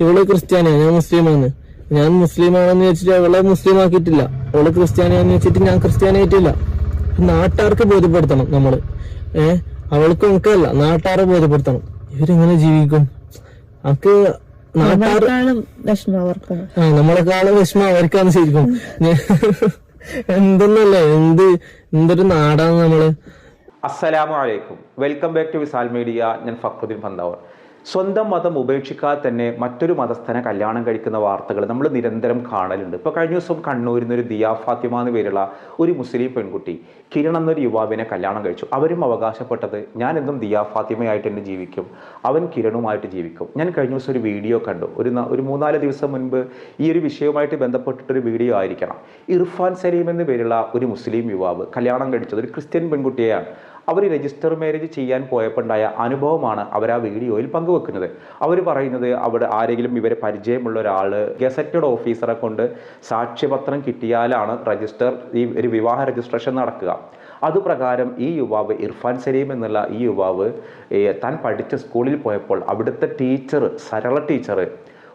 ഇവൾ ക്രിസ്ത്യാനിയാണ് ഞാൻ മുസ്ലിമാണ്. ഞാൻ മുസ്ലിമാണെന്ന് വെച്ചിട്ട് അവളെ മുസ്ലിം ആക്കിയിട്ടില്ല അവൾ ക്രിസ്ത്യാനിയാന്ന് വെച്ചിട്ട് ഞാൻ ക്രിസ്ത്യാനിയായിട്ടില്ല. നാട്ടുകാർക്ക് ബോധ്യപ്പെടുത്തണം നമ്മൾ. ഏ? അവൾക്ക് എനിക്കല്ല നാട്ടുകാരെ ബോധ്യപ്പെടുത്തണം. ഇവരെങ്ങനെ ജീവിക്കും? അവർക്ക് നാട്ടുകാർ ആ നമ്മളെക്കാളും വിഷമം അവർക്കാണ് ശരിക്കും. എന്തെന്നല്ലേ എന്ത് എന്തൊരു നാടാണ് നമ്മൾ. അസ്സലാമു അലൈക്കും. Welcome back to Visal media. ഞാൻ ഫക്രുദ്ദീൻ പന്താവർ. സ്വന്തം മതം ഉപേക്ഷിക്കാതെ തന്നെ മറ്റൊരു മതസ്ഥനെ കല്യാണം കഴിക്കുന്ന വാർത്തകൾ നമ്മൾ നിരന്തരം കാണലുണ്ട്. ഇപ്പോൾ കഴിഞ്ഞ ദിവസം കണ്ണൂരിൽ നിന്നൊരു ദിയാ ഫാത്തിമ എന്ന് പേരുള്ള ഒരു മുസ്ലിം പെൺകുട്ടി കിരൺ എന്നൊരു യുവാവിനെ കല്യാണം കഴിച്ചു. അവരും അവകാശപ്പെട്ടത് ഞാൻ എന്നും ദിയാ ഫാത്തിമയായിട്ട് തന്നെ ജീവിക്കും. അവൻ കിരണുമായിട്ട് ജീവിക്കും. ഞാൻ കഴിഞ്ഞ ദിവസം ഒരു വീഡിയോ കണ്ടു. ഒരു ഒരു മൂന്നാൽ ദിവസം മുൻപ് ഈ ഒരു വിഷയവുമായിട്ട് ബന്ധപ്പെട്ടിട്ടൊരു വീഡിയോ ആയിരിക്കണം. ഇർഫാൻ സലീം എന്ന് പേരുള്ള ഒരു മുസ്ലിം യുവാവ് കല്യാണം കഴിച്ചത് ഒരു ക്രിസ്ത്യൻ പെൺകുട്ടിയെയാണ്. അവർ രജിസ്റ്റർ മാരേജ് ചെയ്യാൻ പോയപ്പോണ്ടായ അനുഭവമാണ് അവർ ആ വീഡിയോയിൽ പങ്കുവെക്കുന്നത്. അവർ പറയുന്നത് അവിടെ ആരെങ്കിലും ഇവരെ പരിചയമുള്ള ഒരാൾ ഗസറ്റഡ് ഓഫീസറെ കൊണ്ട് സാക്ഷ്യപത്രം കിട്ടിയാലാണ് രജിസ്റ്റർ ഈ ഒരു വിവാഹ രജിസ്ട്രേഷൻ നടക്കുക. അതുപ്രകാരം ഈ യുവാവ് ഇർഫാൻ സലീം എന്നുള്ള ഈ യുവാവ് താൻ പഠിച്ച സ്കൂളിൽ പോയപ്പോൾ അവിടുത്തെ ടീച്ചർ സരള ടീച്ചർ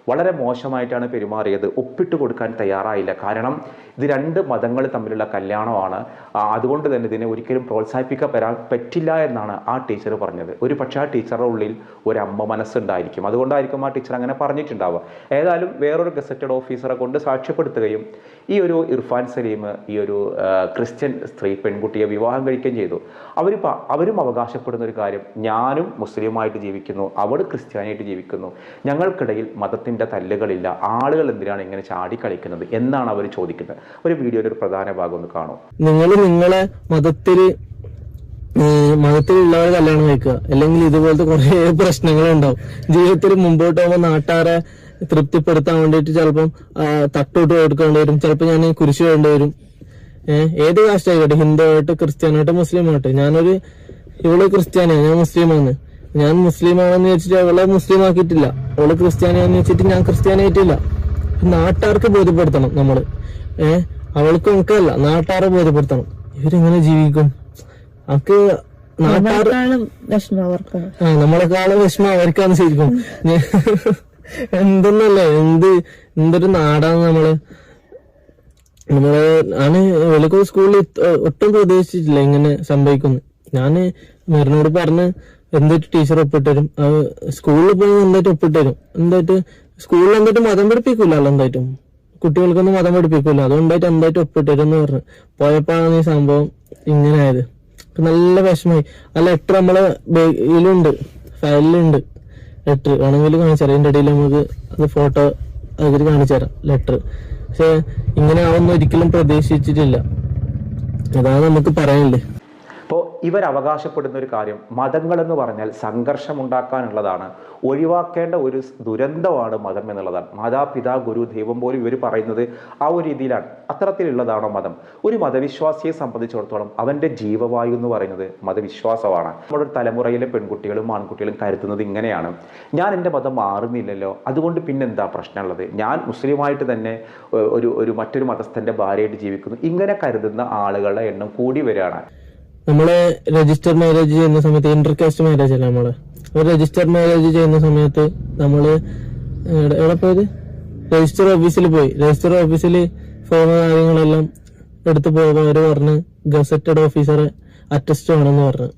വളരെ മോശമായിട്ടാണ് പെരുമാറിയത്. ഒപ്പിട്ട് കൊടുക്കാൻ തയ്യാറായില്ല. കാരണം ഇത് രണ്ട് മതങ്ങൾ തമ്മിലുള്ള കല്യാണമാണ്. അതുകൊണ്ട് തന്നെ ഇതിനെ ഒരിക്കലും പ്രോത്സാഹിപ്പിക്കപ്പെടാൻ പറ്റില്ല എന്നാണ് ആ ടീച്ചർ പറഞ്ഞത്. ഒരു പക്ഷേ ആ ടീച്ചറുടെ ഉള്ളിൽ ഒരു അമ്മ മനസ്സുണ്ടായിരിക്കും. അതുകൊണ്ടായിരിക്കും ആ ടീച്ചർ അങ്ങനെ പറഞ്ഞിട്ടുണ്ടാവുക. ഏതായാലും വേറൊരു ഗസറ്റഡ് ഓഫീസറെ കൊണ്ട് സാക്ഷ്യപ്പെടുത്തുകയും ഈ ഒരു ഇർഫാൻ സലീം ഈ ഒരു ക്രിസ്ത്യൻ സ്ത്രീ പെൺകുട്ടിയെ വിവാഹം കഴിക്കുകയും ചെയ്തു. അവർ അവരും അവകാശപ്പെടുന്ന ഒരു കാര്യം ഞാനും മുസ്ലിമായിട്ട് ജീവിക്കുന്നു. അവൾ ക്രിസ്ത്യാനിയായിട്ട് ജീവിക്കുന്നു. ഞങ്ങൾക്കിടയിൽ മതത്തിന്റെ തല്ലുകളില്ല. ആളുകൾ എന്തിനാണ് ഇങ്ങനെ ചാടി കളിക്കുന്നത്? എന്നാണ് അവർ ചോദിക്കുന്നത്. ഒരു വീഡിയോയുടെ ഒരു പ്രധാന ഭാഗം ഒന്ന് കാണൂ. നിങ്ങൾ നിങ്ങളെ മതത്തിൽ മതത്തിലുള്ളവരെ കല്യാണം കഴിക്കുക. അല്ലെങ്കിൽ ഇതുപോലത്തെ കുറെ പ്രശ്നങ്ങളുണ്ടാവും. ജീവിതത്തിൽ മുമ്പോട്ട് പോകുമ്പോൾ നാട്ടാരെ തൃപ്തിപ്പെടുത്താൻ വേണ്ടിയിട്ട് ചിലപ്പം തട്ടോട്ട് കൊടുക്കേണ്ടി വരും. ചിലപ്പോൾ ഞാൻ കുരിശ് വേണ്ടി വരും. ഏത് കാസ്റ്റായിക്കോട്ടെ ഹിന്ദു ആയിട്ട് ക്രിസ്ത്യാനായിട്ട് മുസ്ലിം ആയിട്ട് ഞാനൊരു ഇവൾ ക്രിസ്ത്യാനിയാണ് ഞാൻ മുസ്ലിമാണ് ഞാൻ മുസ്ലിമാണെന്ന് വെച്ചിട്ട് അവളെ മുസ്ലിം ആക്കിയിട്ടില്ല അവൾ ക്രിസ്ത്യാനിയാന്ന് വെച്ചിട്ട് ഞാൻ ക്രിസ്ത്യാനിയായിട്ടില്ല. നാട്ടുകാർക്ക് ബോധ്യപ്പെടുത്തണം നമ്മൾ. ഏഹ് അവൾക്ക് എനിക്കല്ല നാട്ടുകാരെ ബോധ്യപ്പെടുത്തണം. ഇവരെങ്ങനെ ജീവിക്കും? അവർക്ക് നാട്ടുകാർ നമ്മളെക്കാളും വിഷമം അവർക്കാണ്. ആ നമ്മളെക്കാളും വിഷമം അവർക്കാണ് ശരിക്കും. എന്തെന്നല്ലേ എന്ത് എന്തൊരു നാടാണ് നമ്മൾ? നമ്മൾ ഞാൻ വെളുക്കോ സ്കൂളിൽ ഒട്ടും പ്രതീക്ഷിച്ചിട്ടില്ല ഇങ്ങനെ സംഭവിക്കുന്നു ഞാൻ മരുന്നോട് പറഞ്ഞ് എന്തായിട്ട് ടീച്ചർ ഒപ്പിട്ടരും? സ്കൂളിൽ പോയി എന്തായിട്ട് ഒപ്പിട്ടരും. എന്തായിട്ട്? സ്കൂളിൽ എന്തായിട്ട് മതം പഠിപ്പിക്കൂലല്ലോ എന്തായിട്ടും. കുട്ടികൾക്കൊന്നും മതം പഠിപ്പിക്കൂല. അതുകൊണ്ടായിട്ട് എന്തായിട്ട് ഒപ്പിട്ടരും എന്ന് പറഞ്ഞു. പോയപ്പോഴാണ് ഈ സംഭവം ഇങ്ങനെ ആയത് അപ്പൊ നല്ല വിഷമായി ആ ലെറ്റർ നമ്മളെ ഇതിലുണ്ട് ഫയലിലുണ്ട്. ലെറ്റർ വേണമെങ്കിൽ കാണിച്ചു തരാം. ഇതിന്റെ ഇടയിൽ നമുക്ക് അത് ഫോട്ടോ അതിൽ കാണിച്ചു തരാം. ലെറ്റർ പക്ഷെ ഇങ്ങനെ ആവുന്ന ഒരിക്കലും പ്രതീക്ഷിച്ചിട്ടില്ല. അതാണ് നമുക്ക് അപ്പോൾ ഇവർ അവകാശപ്പെടുന്ന ഒരു കാര്യം മതങ്ങൾ എന്ന് പറഞ്ഞാൽ സംഘർഷം ഉണ്ടാക്കാനുള്ളതാണ് ഒഴിവാക്കേണ്ട ഒരു ദുരന്തമാണ് മതം എന്നുള്ളതാണ്. മാതാപിതാ ഗുരു ദൈവം പോലും ഇവർ പറയുന്നത് ആ ഒരു രീതിയിലാണ്. അത്തരത്തിലുള്ളതാണോ മതം? ഒരു മതവിശ്വാസിയെ സംബന്ധിച്ചിടത്തോളം അവന്റെ ജീവവായു എന്ന് പറയുന്നത് മതവിശ്വാസമാണ്. നമ്മുടെ ഒരു തലമുറയിലെ പെൺകുട്ടികളും ആൺകുട്ടികളും കരുതുന്നത് ഇങ്ങനെയാണ്. ഞാൻ എന്റെ മതം മാറുന്നില്ലല്ലോ അതുകൊണ്ട് പിന്നെന്താ പ്രശ്നമുള്ളത്? ഞാൻ മുസ്ലിമായിട്ട് തന്നെ ഒരു ഒരു മറ്റൊരു മതസ്ഥന്റെ ഭാര്യയായിട്ട് ജീവിക്കുന്നു. ഇങ്ങനെ കരുതുന്ന ആളുകളുടെ എണ്ണം കൂടി വരികയാണ്. നമ്മൾ രജിസ്റ്റർ മാരേജ് ചെയ്യുന്ന സമയത്ത് ഇന്റർ കാസ്റ്റ് മാരേജ് അല്ല നമ്മൾ? ഒരു രജിസ്റ്റർ മാരേജ് ചെയ്യുന്ന സമയത്ത് നമ്മൾ എവിടെ പോയത്? രജിസ്റ്റർ ഓഫീസിൽ പോയി. രജിസ്റ്റർ ഓഫീസിൽ ഫോം കാര്യങ്ങളെല്ലാം എടുത്തു പോകുമ്പോൾ അവർ പറഞ്ഞ് ഗസറ്റഡ് ഓഫീസറെ അറ്റസ്റ്റ് വേണമെന്ന് പറഞ്ഞു.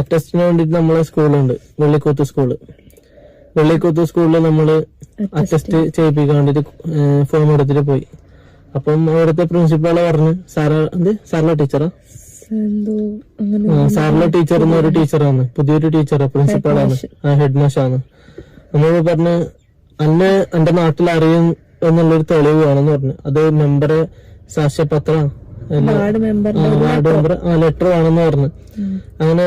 അറ്റസ്റ്റിന് വേണ്ടിയിട്ട് നമ്മളെ സ്കൂളുണ്ട്. വെള്ളിക്കൂത്ത് സ്കൂൾ. വെള്ളിക്കൂത്ത് സ്കൂളിൽ നമ്മൾ അറ്റസ്റ്റ് ചെയ്യിപ്പിക്കാൻ വേണ്ടിട്ട് ഫോം എടുത്തിട്ട് പോയി. അപ്പം അവിടുത്തെ പ്രിൻസിപ്പാളെ പറഞ്ഞു സാറ എന്ത്? സാറിലെ ടീച്ചറാ എന്തോ അങ്ങനെ സാറിലെ ടീച്ചർ ഒരു ടീച്ചറാണ് പുതിയൊരു ടീച്ചറാ പ്രിൻസിപ്പാളാണ് ആ ഹെഡ് മാഷാണ് നമ്മൾ പറഞ്ഞ് അന്നെ എന്റെ നാട്ടിൽ അറിയും എന്നുള്ളൊരു തെളിവ് വേണമെന്ന് പറഞ്ഞു. അത് മെമ്പറെ സാക്ഷ്യപത്രം. വാർഡ് മെമ്പർ വാർഡ് മെമ്പർ ആ ലെറ്റർ വേണമെന്ന് പറഞ്ഞു. അങ്ങനെ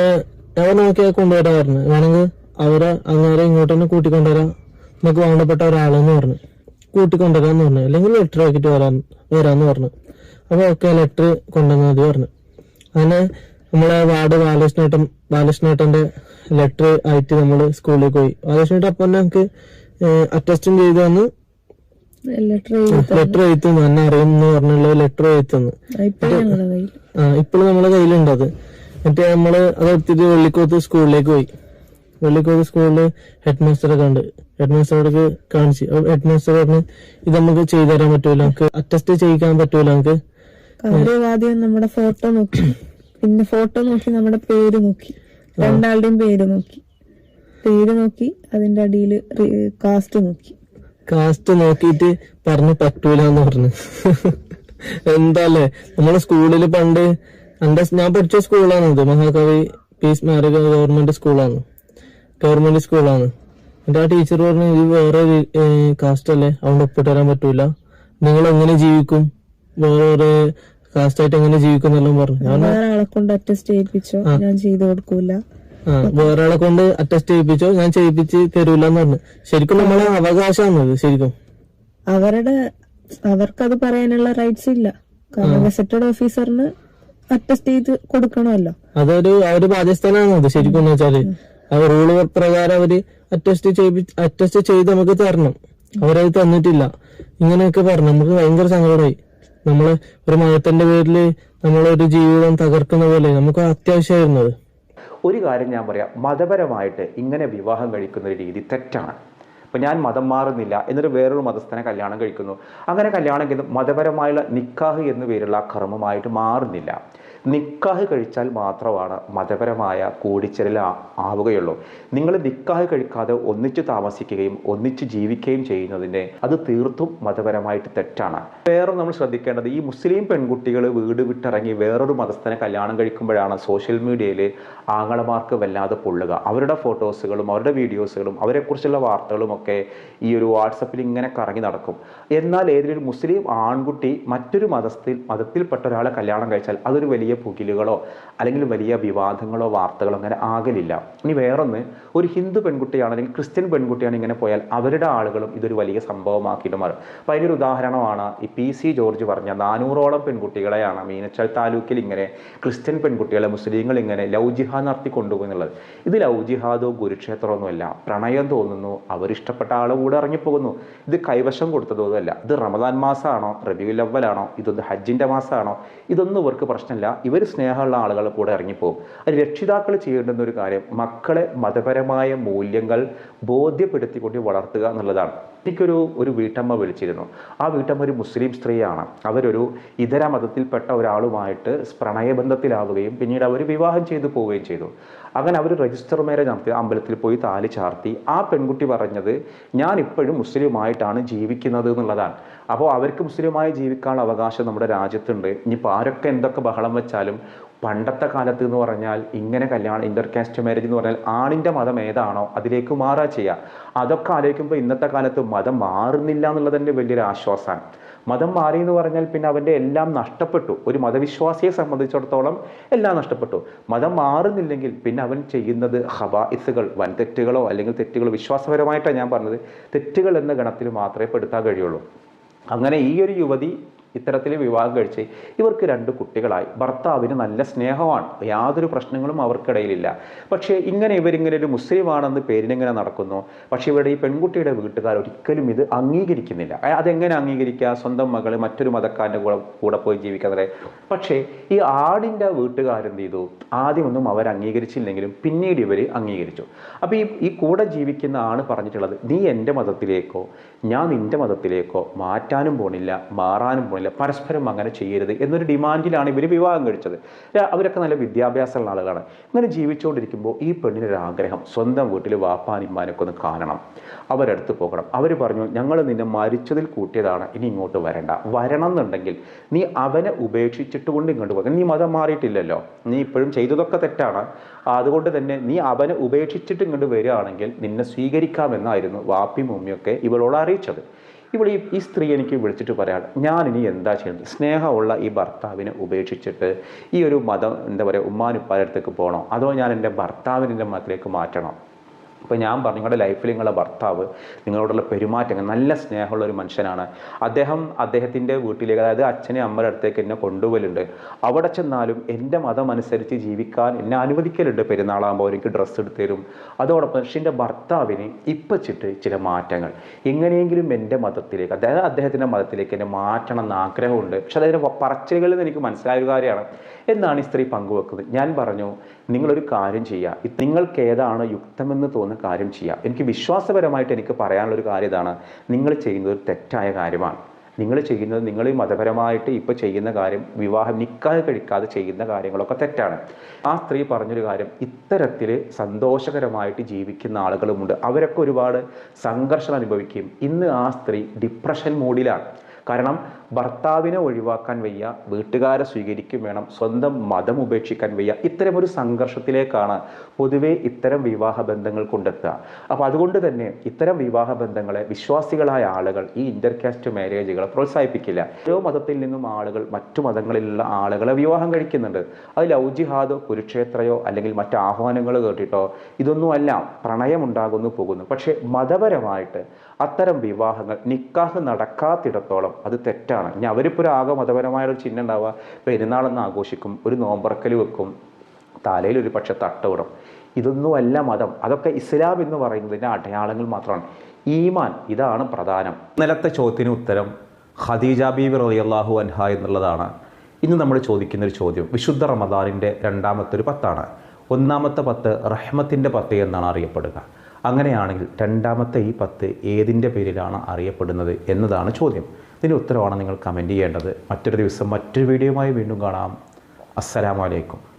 അവർ നോക്കിയാൽ കൊണ്ടുവരാൻ പറഞ്ഞു. വേണമെങ്കിൽ അവരെ അങ്ങനെ ഇങ്ങോട്ട് തന്നെ കൂട്ടിക്കൊണ്ടുവരാം. നമുക്ക് വേണ്ടപ്പെട്ട ഒരാളെന്ന് പറഞ്ഞു. കൂട്ടിക്കൊണ്ടുവരാന്ന് പറഞ്ഞു. അല്ലെങ്കിൽ ലെറ്റർ ആക്കിയിട്ട് വരാൻ വരാന്ന് പറഞ്ഞു. അപ്പൊ ഓക്കെ ലെറ്റർ കൊണ്ടുവന്നാൽ മതി പറഞ്ഞു. അങ്ങനെ നമ്മളെ വാർഡ് ബാലകൃഷ്ണേട്ടൻ ബാലകൃഷ്ണേട്ടന്റെ ലെറ്റർ ആയിട്ട് നമ്മൾ സ്കൂളിൽ പോയി. ബാലകൃഷ്ണേട്ടൻ അപ്പം നമുക്ക് അറ്റസ്റ്റും ചെയ്ത് തന്ന്. ലെറ്റർ ചെയ്ത് ലെറ്റർ എഴുതി തന്നു. എന്നെ അറിയുന്നു പറഞ്ഞുള്ള ലെറ്റർ എഴുതി തന്നു. ഇപ്പൊ ഞങ്ങളുടെ കയ്യിൽ ആ ഇപ്പോഴും നമ്മളെ കയ്യിലുണ്ട് അത്. എന്നിട്ട് നമ്മൾ അത് എടുത്തിട്ട് വെള്ളിക്കോത്ത് സ്കൂളിലേക്ക് പോയി. വെള്ളിക്കോത്ത് സ്കൂളിൽ ഹെഡ് മാസ്റ്ററെ കണ്ട് ഹെഡ് മാസ്റ്ററോടൊക്കെ കാണിച്ച്. ഹെഡ് മാസ്റ്റർ പറഞ്ഞ് ഇത് നമുക്ക് ചെയ്തു തരാൻ പറ്റൂല. നമുക്ക് അറ്റസ്റ്റ് ചെയ്യിക്കാൻ പറ്റൂല. നമുക്ക് ആദ്യം ആദ്യം നമ്മുടെ ഫോട്ടോ നോക്കി. പിന്നെ ഫോട്ടോ നോക്കി നമ്മുടെ പേര് നോക്കി. രണ്ടാളുടെയും പേര് നോക്കി. പേര് നോക്കി അതിന്റെ അടിയിൽ കാസ്റ്റ് നോക്കി. കാസ്റ്റ് നോക്കിയിട്ട് പറഞ്ഞു പറ്റൂല എന്ന് പറഞ്ഞു. എന്താല്ലേ? നമ്മളെ സ്കൂളിൽ പണ്ട് എന്റെ ഞാൻ പഠിച്ച സ്കൂളാണ് ഇത്. മഹാകവി പീസ് മാരക ഗവൺമെന്റ് സ്കൂളാണ്. ഗവൺമെന്റ് സ്കൂളാണ്. എന്റെ ആ ടീച്ചർ പറഞ്ഞു ഇത് വേറെ കാസ്റ്റ് അല്ലേ അതുകൊണ്ട് ഒപ്പിട്ട് തരാൻ പറ്റൂല. നിങ്ങൾ എങ്ങനെ ജീവിക്കും? വേറെ കാസ്റ്റ് ആയിട്ട് എങ്ങനെ ജീവിക്കും എന്നെല്ലാം പറഞ്ഞു. ഞാൻ വേറെ ആളെ കൊണ്ട് അറ്റസ്റ്റ് ചെയ്യിപ്പിച്ചോ? ഞാൻ ചെയ്തു കൊടുക്കൂല. വേറെ ആളെ കൊണ്ട് അറ്റസ്റ്റ് ചെയ്യിപ്പിച്ചോ? ഞാൻ ചെയ്യിപ്പിച്ച് തരൂല എന്ന് പറഞ്ഞു. ശരിക്കും നമ്മളെ അവകാശം ശരിക്കും. അവരുടെ അവർക്കത് പറയാനുള്ള റൈറ്റ്സ് ഇല്ല. കാരണം ഗസറ്റഡ് ഓഫീസറിന് അറ്റസ്റ്റ് ചെയ്ത് കൊടുക്കണമല്ലോ. അതൊരു അവർ ബാധ്യസ്ഥനാണ് അത് ശരിക്കും എന്ന് വെച്ചാൽ. ആ. റൂൾ പ്രകാരം അവർ അറ്റസ്റ്റ് ചെയ്ത് അറ്റസ്റ്റ് ചെയ്ത് നമുക്ക് തരണം. അവരത് തന്നിട്ടില്ല. ഇങ്ങനെയൊക്കെ പറഞ്ഞു. നമുക്ക് ഭയങ്കര സങ്കടമായി. നമ്മൾ ഒരു മതത്തിന്റെ പേരിൽ നമ്മളൊരു ജീവിതം തകർക്കുന്ന പോലെ നമുക്ക് അത്യാവശ്യമായിരുന്നു അത്. ഒരു കാര്യം ഞാൻ പറയാം. മതപരമായിട്ട് ഇങ്ങനെ വിവാഹം കഴിക്കുന്ന ഒരു രീതി തെറ്റാണ്. ഇപ്പം ഞാൻ മതം മാറുന്നില്ല എന്നിട്ട് വേറൊരു മതസ്ഥനെ കല്യാണം കഴിക്കുന്നു. അങ്ങനെ കല്യാണം മതപരമായുള്ള നിക്കാഹ് എന്നു പേരുള്ള കർമ്മമായിട്ട് മാറുന്നില്ല. നിക്കാഹ് കഴിച്ചാൽ മാത്രമാണ് മതപരമായ കൂടിച്ചേരൽ ആവുകയുള്ളൂ. നിങ്ങൾ നിക്കാഹ് കഴിക്കാതെ ഒന്നിച്ച് താമസിക്കുകയും ഒന്നിച്ച് ജീവിക്കുകയും ചെയ്യുന്നതിന്റെ അത് തീർത്തും മതപരമായിട്ട് തെറ്റാണ്. വേറെ നമ്മൾ ശ്രദ്ധിക്കേണ്ടത് ഈ മുസ്ലിം പെൺകുട്ടികൾ വീട് വിട്ടിറങ്ങി വേറൊരു മതസ്ഥനെ കല്യാണം കഴിക്കുമ്പോഴാണ് സോഷ്യൽ മീഡിയയിൽ ആങ്ങളമാർക്ക് വല്ലാതെ പൊള്ളുക. അവരുടെ ഫോട്ടോസുകളും അവരുടെ വീഡിയോസുകളും അവരെക്കുറിച്ചുള്ള വാർത്തകളും ഒക്കെ ഈ ഒരു വാട്സപ്പിൽ ഇങ്ങനെ കറങ്ങി നടക്കും. എന്നാൽ ഏതെങ്കിലും മുസ്ലിം ആൺകുട്ടി മറ്റൊരു മതത്തിൽ മതത്തിൽപ്പെട്ട ഒരാളെ കല്യാണം കഴിച്ചാൽ അതൊരു വലിയ പുകിലുകളോ അല്ലെങ്കിൽ വലിയ വിവാദങ്ങളോ വാർത്തകളോ അങ്ങനെ ആകലില്ല. ഇനി വേറൊന്ന് ഒരു ഹിന്ദു പെൺകുട്ടിയാണ് അല്ലെങ്കിൽ ക്രിസ്ത്യൻ പെൺകുട്ടിയാണ് ഇങ്ങനെ പോയാൽ അവരുടെ ആളുകളും ഇതൊരു വലിയ സംഭവമാക്കിയിട്ട് മാറും. അപ്പോൾ അതിനൊരു ഉദാഹരണമാണ് ഈ പി സി ജോർജ് പറഞ്ഞ നാനൂറോളം പെൺകുട്ടികളെയാണ് മീനച്ചൽ താലൂക്കിൽ ഇങ്ങനെ ക്രിസ്ത്യൻ പെൺകുട്ടികളെ മുസ്ലിങ്ങൾ ഇങ്ങനെ ലവ് ജിഹാദ് നടത്തി കൊണ്ടുപോകുന്നുള്ളത്. ഇത് ലവ് ജിഹാദോ ഗുരുക്ഷേത്രമൊന്നുമല്ല പ്രണയം തോന്നുന്നു അവരിഷ്ടപ്പെട്ട ആളെ കൂടെ ഇറങ്ങിപ്പോകുന്നു. ഇത് കൈവശം കൊടുത്തതൊന്നുമല്ല ഇത് റമദാൻ മാസമാണോ റബിയുൽ അവലാണോ ഇതൊന്ന് ഹജ്ജിന്റെ മാസമാണോ ഇതൊന്നും ഇവർക്ക് പ്രശ്നമില്ല. ഇവർ സ്നേഹമുള്ള ആളുകൾ കൂടെ ഇറങ്ങിപ്പോകും. അത് രക്ഷിതാക്കൾ ചെയ്യേണ്ടുന്ന ഒരു കാര്യം മക്കളെ മതപരമായ മൂല്യങ്ങൾ ബോധ്യപ്പെടുത്തിക്കൊണ്ട് വളർത്തുക എന്നുള്ളതാണ്. എനിക്കൊരു ഒരു വീട്ടമ്മ വിളിച്ചിരുന്നു. ആ വീട്ടമ്മ ഒരു മുസ്ലിം സ്ത്രീയാണ്. അവരൊരു ഇതര മതത്തിൽപ്പെട്ട ഒരാളുമായിട്ട് പ്രണയബന്ധത്തിലാവുകയും പിന്നീട് അവർ വിവാഹം ചെയ്തു പോവുകയും ചെയ്തു. അങ്ങനെ അവർ രജിസ്റ്റർ മാരേജ് നടത്തി അമ്പലത്തിൽ പോയി താലി ചാർത്തി. ആ പെൺകുട്ടി പറഞ്ഞത് ഞാൻ ഇപ്പോഴും മുസ്ലിമായിട്ടാണ് ജീവിക്കുന്നത് എന്നുള്ളതാണ്. അപ്പോൾ അവർക്ക് മുസ്ലിമായി ജീവിക്കാനുള്ള അവകാശം നമ്മുടെ രാജ്യത്തുണ്ട്. ഇനിയിപ്പോൾ ആരൊക്കെ എന്തൊക്കെ ബഹളം വെച്ചാലും പണ്ടത്തെ കാലത്ത് എന്ന് പറഞ്ഞാൽ ഇങ്ങനെ കല്യാണം ഇന്റർ കാസ്റ്റ് മാരേജ് എന്ന് പറഞ്ഞാൽ ആണിന്റെ മതം ഏതാണോ അതിലേക്ക് മാറാ ചെയ്യുക അതൊക്കെ ആലോചിക്കുമ്പോൾ ഇന്നത്തെ കാലത്ത് മതം മാറുന്നില്ല എന്നുള്ളത് തന്നെ വലിയൊരു ആശ്വാസമാണ് മതം മാറി എന്ന് പറഞ്ഞാൽ പിന്നെ അവന്റെ എല്ലാം നഷ്ടപ്പെട്ടു. ഒരു മതവിശ്വാസിയെ സംബന്ധിച്ചിടത്തോളം എല്ലാം നഷ്ടപ്പെട്ടു. മതം മാറുന്നില്ലെങ്കിൽ പിന്നെ അവൻ ചെയ്യുന്നത് ഹവായിസുകൾ വൻ തെറ്റുകളോ അല്ലെങ്കിൽ തെറ്റുകളോ വിശ്വാസപരമായിട്ടാണ് ഞാൻ പറഞ്ഞത്. തെറ്റുകൾ എന്ന ഗണത്തിൽ മാത്രമേ പെടുത്താൻ കഴിയുള്ളൂ. അങ്ങനെ ഈ ഒരു യുവതി ഇത്തരത്തിൽ വിവാഹം കഴിച്ച് ഇവർക്ക് രണ്ട് കുട്ടികളായി. ഭർത്താവിന് നല്ല സ്നേഹമാണ്. യാതൊരു പ്രശ്നങ്ങളും അവർക്കിടയിലില്ല. പക്ഷേ ഇങ്ങനെ ഇവരിങ്ങനെ ഒരു മുസ്ലിമാണെന്ന് പേരിനിങ്ങനെ നടക്കുന്നു? പക്ഷേ ഇവരുടെ ഈ പെൺകുട്ടിയുടെ വീട്ടുകാർ ഒരിക്കലും ഇത് അംഗീകരിക്കുന്നില്ല. അതെങ്ങനെ അംഗീകരിക്കുക സ്വന്തം മകൾ മറ്റൊരു മതക്കാരന്റെ കൂടെ കൂടെ പോയി ജീവിക്കുന്നത് പക്ഷേ ഈ ആടിന്റെ വീട്ടുകാരെന്ത് ചെയ്തു? ആദ്യമൊന്നും അവർ അംഗീകരിച്ചില്ലെങ്കിലും പിന്നീട് ഇവർ അംഗീകരിച്ചു. അപ്പോൾ ഈ ഈ കൂടെ ജീവിക്കുന്ന ആണ് പറഞ്ഞിട്ടുള്ളത് നീ എന്റെ മതത്തിലേക്കോ? ഞാൻ നിന്റെ മതത്തിലേക്കോ? മാറ്റാനും പോണില്ല മാറാനും പോണില്ല. പരസ്പരം അങ്ങനെ ചെയ്യരുത് എന്നൊരു ഡിമാൻഡിലാണ് ഇവർ വിവാഹം കഴിച്ചത്. അവരൊക്കെ നല്ല വിദ്യാഭ്യാസമുള്ള ആളുകളാണ്. ഇങ്ങനെ ജീവിച്ചുകൊണ്ടിരിക്കുമ്പോൾ ഈ പെണ്ണിനൊരു ആഗ്രഹം സ്വന്തം വീട്ടിൽ വാപ്പാനിമ്മാനൊക്കെ ഒന്ന് കാണണം. അവരടുത്ത് പോകണം. അവർ പറഞ്ഞു ഞങ്ങൾ നിന്നെ മരിച്ചതിൽ കൂട്ടിയതാണ്. ഇനി ഇങ്ങോട്ട് വരണ്ട. വരണം എന്നുണ്ടെങ്കിൽ നീ അവനെ ഉപേക്ഷിച്ചിട്ട് കൊണ്ട് ഇങ്ങോട്ട് പോകാം. നീ മതം മാറിയിട്ടില്ലല്ലോ. നീ ഇപ്പോഴും ചെയ്തതൊക്കെ തെറ്റാണ്. അതുകൊണ്ട് തന്നെ നീ അവനെ ഉപേക്ഷിച്ചിട്ട് ഇങ്ങോട്ട് വരികയാണെങ്കിൽ നിന്നെ സ്വീകരിക്കാമെന്നായിരുന്നു വാപ്പി മമ്മിയൊക്കെ ഇവളോട് അറിയിച്ചത്. ഇവിടെ ഈ സ്ത്രീ എനിക്ക് വിളിച്ചിട്ട് പറയാം ഞാൻ ഇനി എന്താ ചെയ്യുന്നത് സ്നേഹമുള്ള ഈ ഭർത്താവിനെ ഉപേക്ഷിച്ചിട്ട് ഈ ഒരു മതം എന്താ പറയുക ഉമ്മാനുപ്പാരുടെ അടുത്തേക്ക് പോകണോ? അതോ ഞാൻ എന്റെ ഭർത്താവിന്റെ മതത്തിലേക്ക് മാറ്റണോ? അപ്പോൾ ഞാൻ പറഞ്ഞു നിങ്ങളുടെ ലൈഫിൽ നിങ്ങളുടെ ഭർത്താവ് നിങ്ങളോടുള്ള പെരുമാറ്റങ്ങൾ നല്ല സ്നേഹമുള്ള ഒരു മനുഷ്യനാണ്. അദ്ദേഹം അദ്ദേഹത്തിന്റെ വീട്ടിലേക്ക് അതായത് അച്ഛനെ അമ്മയുടെ അടുത്തേക്ക് എന്നെ കൊണ്ടുപോകലുണ്ട്. അവിടെ ചെന്നാലും എന്റെ മതം അനുസരിച്ച് ജീവിക്കാൻ എന്നെ അനുവദിക്കലുണ്ട് പെരുന്നാളാകുമ്പോൾ. എനിക്ക് ഡ്രസ്സ് എടുത്ത് തരും. അതോടൊപ്പം പക്ഷേ എന്റെ ഭർത്താവിന് ഇപ്പച്ചിട്ട് ചില മാറ്റങ്ങൾ. എങ്ങനെയെങ്കിലും എന്റെ മതത്തിലേക്ക് അതായത് അദ്ദേഹത്തിന്റെ മതത്തിലേക്ക് എന്നെ മാറ്റണം എന്ന് ആഗ്രഹമുണ്ട്. പക്ഷെ അതിന്റെ പറച്ചിലുകളിൽ നിന്ന് എനിക്ക് മനസ്സിലായ കാര്യമാണ്. എന്നാണ് ഈ സ്ത്രീ പങ്കുവെക്കുന്നത്. ഞാൻ പറഞ്ഞു നിങ്ങളൊരു കാര്യം ചെയ്യുക നിങ്ങൾക്ക് ഏതാണ് യുക്തമെന്ന് തോന്നുന്ന കാര്യം ചെയ്യുക എനിക്ക് വിശ്വാസപരമായിട്ട് എനിക്ക് പറയാനുള്ളൊരു കാര്യം ഇതാണ്. നിങ്ങൾ ചെയ്യുന്നത് ഒരു തെറ്റായ കാര്യമാണ്. നിങ്ങൾ ചെയ്യുന്നത് നിങ്ങൾ ഈ മതപരമായിട്ട് ഇപ്പോൾ ചെയ്യുന്ന കാര്യം വിവാഹം നിക്കാഹ് കഴിക്കാതെ ചെയ്യുന്ന കാര്യങ്ങളൊക്കെ തെറ്റാണ്. ആ സ്ത്രീ പറഞ്ഞൊരു കാര്യം ഇത്തരത്തിൽ സന്തോഷകരമായിട്ട് ജീവിക്കുന്ന ആളുകളുമുണ്ട്. അവരൊക്കെ ഒരുപാട് സംഘർഷം അനുഭവിക്കും. ഇന്ന് ആ സ്ത്രീ ഡിപ്രഷൻ മൂഡിലാണ് കാരണം ഭർത്താവിനെ ഒഴിവാക്കാൻ വയ്യ വീട്ടുകാരെ സ്വീകരിക്കും വേണം സ്വന്തം മതം ഉപേക്ഷിക്കാൻ വയ്യ. ഇത്തരം ഒരു സംഘർഷത്തിലേക്കാണ് പൊതുവെ ഇത്തരം വിവാഹ ബന്ധങ്ങൾ കൊണ്ടെത്തുക. അപ്പോൾ അതുകൊണ്ട് തന്നെ ഇത്തരം വിവാഹ ബന്ധങ്ങളെ വിശ്വാസികളായ ആളുകൾ ഈ ഇന്റർകാസ്റ്റ് മാരേജുകളെ പ്രോത്സാഹിപ്പിക്കില്ല. ഓരോ മതത്തിൽ നിന്നും ആളുകൾ മറ്റു മതങ്ങളിലുള്ള ആളുകളെ വിവാഹം കഴിക്കുന്നുണ്ട്. അത് ലൗജിഹാദോ ജിഹാദോ കുരുക്ഷേത്രയോ അല്ലെങ്കിൽ മറ്റു ആഹ്വാനങ്ങൾ കേട്ടിട്ടോ ഇതൊന്നുമല്ല. പ്രണയമുണ്ടാകുന്നു പോകുന്നു. പക്ഷേ മതപരമായിട്ട് അത്തരം വിവാഹങ്ങൾ നിക്കാഹ് നടക്കാത്തിടത്തോളം അത് തെറ്റാണ്. ഇനി അവരിപ്പോൾ ഒരു ആകെ മതപരമായ ഒരു ചിഹ്നം ഉണ്ടാവുക പെരുന്നാളെന്ന് ആഘോഷിക്കും ഒരു നോമ്പറക്കൽ വെക്കും തലയിൽ ഒരു പക്ഷെ തട്ടവിടും ഇതൊന്നുമല്ല മതം. അതൊക്കെ ഇസ്ലാം എന്ന് പറയുന്നതിന്റെ അടയാളങ്ങൾ മാത്രമാണ്. ഈമാൻ ഇതാണ് പ്രധാനം. ഇന്നലത്തെ ചോദ്യത്തിന് ഉത്തരം ഖദീജ ബീബി റളിയല്ലാഹു അൻഹ എന്നുള്ളതാണ്. ഇന്ന് നമ്മൾ ചോദിക്കുന്ന ഒരു ചോദ്യം വിശുദ്ധ റമദാനിന്റെ രണ്ടാമത്തെ ഒരു പത്താണ്. ഒന്നാമത്തെ പത്ത് റഹ്മത്തിന്റെ പത്ത് എന്നാണ് അറിയപ്പെടുക. അങ്ങനെയാണെങ്കിൽ രണ്ടാമത്തെ ഈ പത്ത് ഏതിന്റെ പേരിലാണ് അറിയപ്പെടുന്നത് എന്നതാണ് ചോദ്യം. ഇതിന്റെ ഉത്തരവാണ് നിങ്ങൾ കമന്റ് ചെയ്യേണ്ടത്. മറ്റൊരു ദിവസം മറ്റൊരു വീഡിയോയുമായി വീണ്ടും കാണാം. അസ്സലാമലൈക്കും